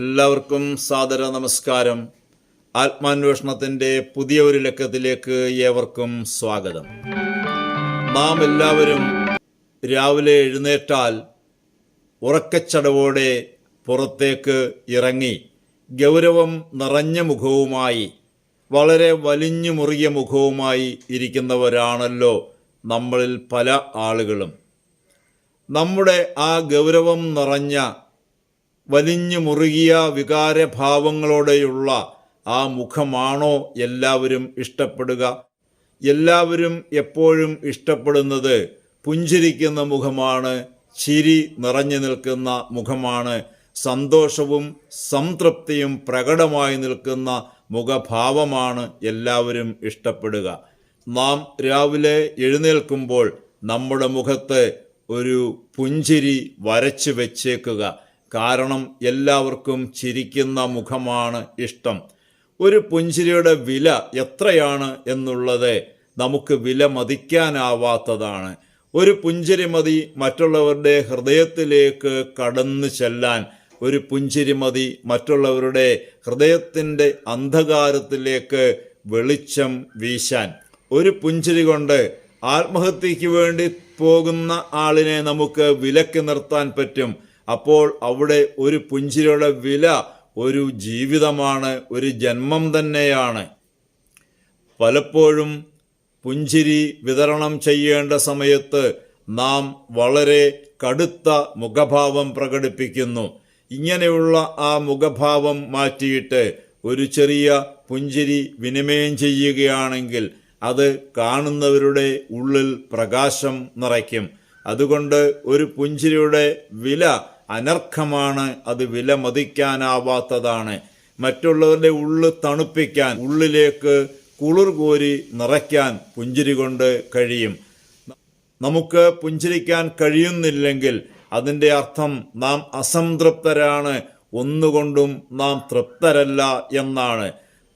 എല്ലാവർക്കും സാദര നമസ്കാരം. ആത്മാന്വേഷണത്തിന്റെ പുതിയ ഒരു ലക്കത്തിലേക്ക് ഏവർക്കും സ്വാഗതം. നാം എല്ലാവരും രാവിലെ എഴുന്നേറ്റാൽ ഉറക്കച്ചടവോടെ പുറത്തേക്ക് ഇറങ്ങി ഗൗരവം നിറഞ്ഞ മുഖവുമായി വളരെ വലിഞ്ഞു മുറിയ മുഖവുമായി ഇരിക്കുന്നവരാണല്ലോ നമ്മളിൽ പല ആളുകളും. നമ്മുടെ ആ ഗൗരവം നിറഞ്ഞ വലിഞ്ഞു മുറുകിയ വികാരഭാവങ്ങളോടെയുള്ള ആ മുഖമാണോ എല്ലാവരും ഇഷ്ടപ്പെടുക? എല്ലാവരും എപ്പോഴും ഇഷ്ടപ്പെടുന്നത് പുഞ്ചിരിക്കുന്ന മുഖമാണ് ചിരി നിറഞ്ഞു നിൽക്കുന്ന മുഖമാണ് സന്തോഷവും സംതൃപ്തിയും പ്രകടമായി നിൽക്കുന്ന മുഖഭാവമാണ് എല്ലാവരും ഇഷ്ടപ്പെടുക. നാം രാവിലെ എഴുന്നേൽക്കുമ്പോൾ നമ്മുടെ മുഖത്ത് ഒരു പുഞ്ചിരി വരച്ചു വെച്ചേക്കുക. കാരണം എല്ലാവർക്കും ചിരിക്കുന്ന മുഖമാണ് ഇഷ്ടം. ഒരു പുഞ്ചിരിയുടെ വില എത്രയാണ് എന്നുള്ളത് നമുക്ക് വില മതിക്കാനാവാത്തതാണ്. ഒരു പുഞ്ചിരി മതി മറ്റുള്ളവരുടെ ഹൃദയത്തിലേക്ക് കടന്നു ചെല്ലാൻ. ഒരു പുഞ്ചിരി മതി മറ്റുള്ളവരുടെ ഹൃദയത്തിന്റെ അന്ധകാരത്തിലേക്ക് വെളിച്ചം വീശാൻ. ഒരു പുഞ്ചിരി കൊണ്ട് ആത്മഹത്യയ്ക്ക് വേണ്ടി പോകുന്ന ആളിനെ നമുക്ക് വിലക്ക് നിർത്താൻ പറ്റും. അപ്പോൾ അവിടെ ഒരു പുഞ്ചിരിയുടെ വില ഒരു ജീവിതമാണ് ഒരു ജന്മം തന്നെയാണ്. പലപ്പോഴും പുഞ്ചിരി വിതരണം ചെയ്യേണ്ട സമയത്ത് നാം വളരെ കടുത്ത മുഖഭാവം പ്രകടിപ്പിക്കുന്നു. ഇങ്ങനെയുള്ള ആ മുഖഭാവം മാറ്റിയിട്ട് ഒരു ചെറിയ പുഞ്ചിരി വിനിമയം ചെയ്യുകയാണെങ്കിൽ അത് കാണുന്നവരുടെ ഉള്ളിൽ പ്രകാശം നിറയ്ക്കും. അതുകൊണ്ട് ഒരു പുഞ്ചിരിയുടെ വില അനർഘമാണ് അത് വില മതിക്കാനാവാത്തതാണ് മറ്റുള്ളവരുടെ ഉള്ള് തണുപ്പിക്കാൻ ഉള്ളിലേക്ക് കുളിർ കോരി നിറയ്ക്കാൻ പുഞ്ചിരി കൊണ്ട് കഴിയും. നമുക്ക് പുഞ്ചിരിക്കാൻ കഴിയുന്നില്ലെങ്കിൽ അതിന്റെ അർത്ഥം നാം അസംതൃപ്തരാണ് ഒന്നുകൊണ്ടും നാം തൃപ്തരല്ല എന്നാണ്.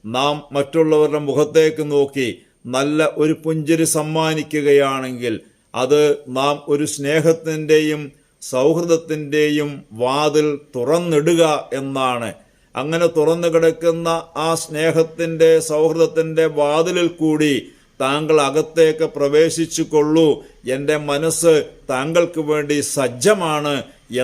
നാം മറ്റുള്ളവരുടെ മുഖത്തേക്ക് നോക്കി നല്ല ഒരു പുഞ്ചിരി സമ്മാനിക്കുകയാണെങ്കിൽ അത് നാം ഒരു സ്നേഹത്തിന്റെയും സൗഹൃദത്തിന്റെയും വാതിൽ തുറന്നിടുക എന്നാണ്. അങ്ങനെ തുറന്നു കിടക്കുന്ന ആ സ്നേഹത്തിന്റെ സൗഹൃദത്തിന്റെ വാതിലിൽ കൂടി താങ്കൾ അകത്തേക്ക് പ്രവേശിച്ചു കൊള്ളൂ എന്റെ മനസ്സ് താങ്കൾക്ക് വേണ്ടി സജ്ജമാണ്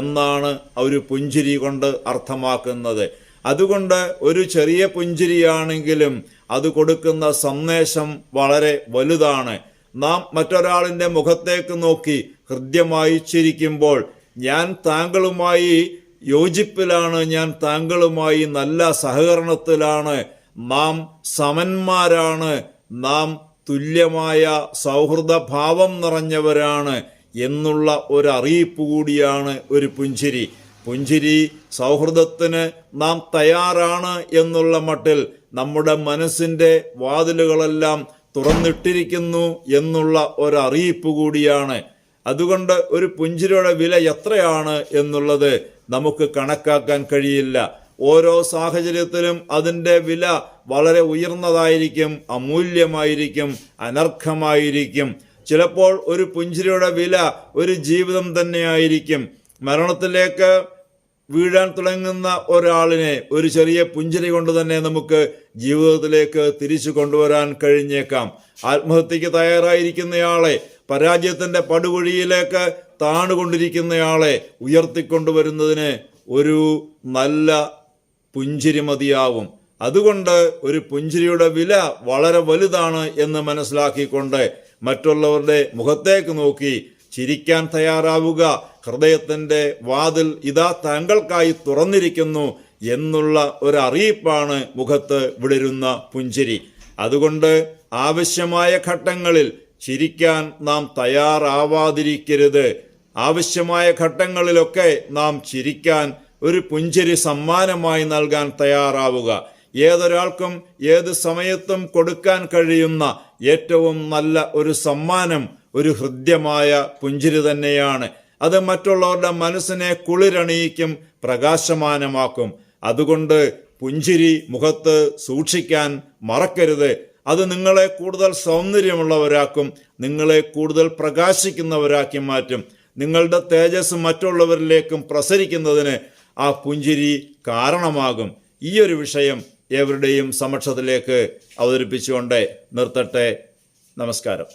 എന്നാണ് ഒരു പുഞ്ചിരി കൊണ്ട് അർത്ഥമാക്കുന്നത്. അതുകൊണ്ട് ഒരു ചെറിയ പുഞ്ചിരിയാണെങ്കിലും അത് കൊടുക്കുന്ന സന്ദേശം വളരെ വലുതാണ്. നാം മറ്റൊരാളിന്റെ മുഖത്തേക്ക് നോക്കി ഹൃദ്യമായി ചിരിക്കുമ്പോൾ ഞാൻ താങ്കളുമായി യോജിപ്പിലാണ് ഞാൻ താങ്കളുമായി നല്ല സഹകരണത്തിലാണ് നാം സമന്മാരാണ് നാം തുല്യമായ സൗഹൃദ ഭാവം നിറഞ്ഞവരാണ് എന്നുള്ള ഒരു അറിയിപ്പ് കൂടിയാണ് ഒരു പുഞ്ചിരി. പുഞ്ചിരി സൗഹൃദത്തിന് നാം തയ്യാറാണ് എന്നുള്ള മട്ടിൽ നമ്മുടെ മനസ്സിന്റെ വാതിലുകളെല്ലാം തുറന്നിട്ടിരിക്കുന്നു എന്നുള്ള ഒരറിയിപ്പ് കൂടിയാണ് അതുകൊണ്ട് ഒരു പുഞ്ചിരിയുടെ വില എത്രയാണ് എന്നുള്ളത് നമുക്ക് കണക്കാക്കാൻ കഴിയില്ല. ഓരോ സാഹചര്യത്തിലും അതിന്റെ വില വളരെ ഉയർന്നതായിരിക്കും അമൂല്യമായിരിക്കും അനർഘമായിരിക്കും. ചിലപ്പോൾ ഒരു പുഞ്ചിരിയുടെ വില ഒരു ജീവിതം തന്നെയായിരിക്കും മരണത്തിലേക്ക് വീഴാൻ തുടങ്ങുന്ന ഒരാളിനെ ഒരു ചെറിയ പുഞ്ചിരി കൊണ്ട് തന്നെ നമുക്ക് ജീവിതത്തിലേക്ക് തിരിച്ചു കൊണ്ടുവരാൻ കഴിഞ്ഞേക്കാം. ആത്മഹത്യക്ക് തയ്യാറായിരിക്കുന്നയാളെ പരാജയത്തിന്റെ പടുകുഴിയിലേക്ക് താണുകൊണ്ടിരിക്കുന്നയാളെ ഉയർത്തിക്കൊണ്ടുവരുന്നതിന് ഒരു നല്ല പുഞ്ചിരി മതിയാവും അതുകൊണ്ട് ഒരു പുഞ്ചിരിയുടെ വില വളരെ വലുതാണ് എന്ന് മനസ്സിലാക്കിക്കൊണ്ട് മറ്റുള്ളവരുടെ മുഖത്തേക്ക് നോക്കി ചിരിക്കാൻ തയ്യാറാവുക. ഹൃദയത്തിന്റെ വാതിൽ ഇതാ താങ്കൾക്കായി തുറന്നിരിക്കുന്നു എന്നുള്ള ഒരറിയിപ്പാണ് മുഖത്ത് വിടരുന്ന പുഞ്ചിരി. അതുകൊണ്ട് ആവശ്യമായ ഘട്ടങ്ങളിൽ ചിരിക്കാൻ നാം തയ്യാറാവാതിരിക്കരുത്. ആവശ്യമായ ഘട്ടങ്ങളിലൊക്കെ നാം ചിരിക്കാൻ ഒരു പുഞ്ചിരി സമ്മാനമായി നൽകാൻ തയ്യാറാവുക. ഏതൊരാൾക്കും ഏത് സമയത്തും കൊടുക്കാൻ കഴിയുന്ന ഏറ്റവും നല്ല ഒരു സമ്മാനം ഒരു ഹൃദ്യമായ പുഞ്ചിരി തന്നെയാണ്. അത് മറ്റുള്ളവരുടെ മനസ്സിനെ കുളിരണിയിക്കും പ്രകാശമാനമാക്കും. അതുകൊണ്ട് പുഞ്ചിരി മുഖത്ത് സൂക്ഷിക്കാൻ മറക്കരുത്. അത് നിങ്ങളെ കൂടുതൽ സൗന്ദര്യമുള്ളവരാക്കും നിങ്ങളെ കൂടുതൽ പ്രകാശിക്കുന്നവരാക്കി മാറ്റും. നിങ്ങളുടെ തേജസ് മറ്റുള്ളവരിലേക്കും പ്രസരിക്കുന്നതിന് ആ പുഞ്ചിരി കാരണമാകും. ഈ ഒരു വിഷയം എവരുടെയും സമക്ഷത്തിലേക്ക് അവതരിപ്പിച്ചുകൊണ്ട് നിർത്തട്ടെ. നമസ്കാരം.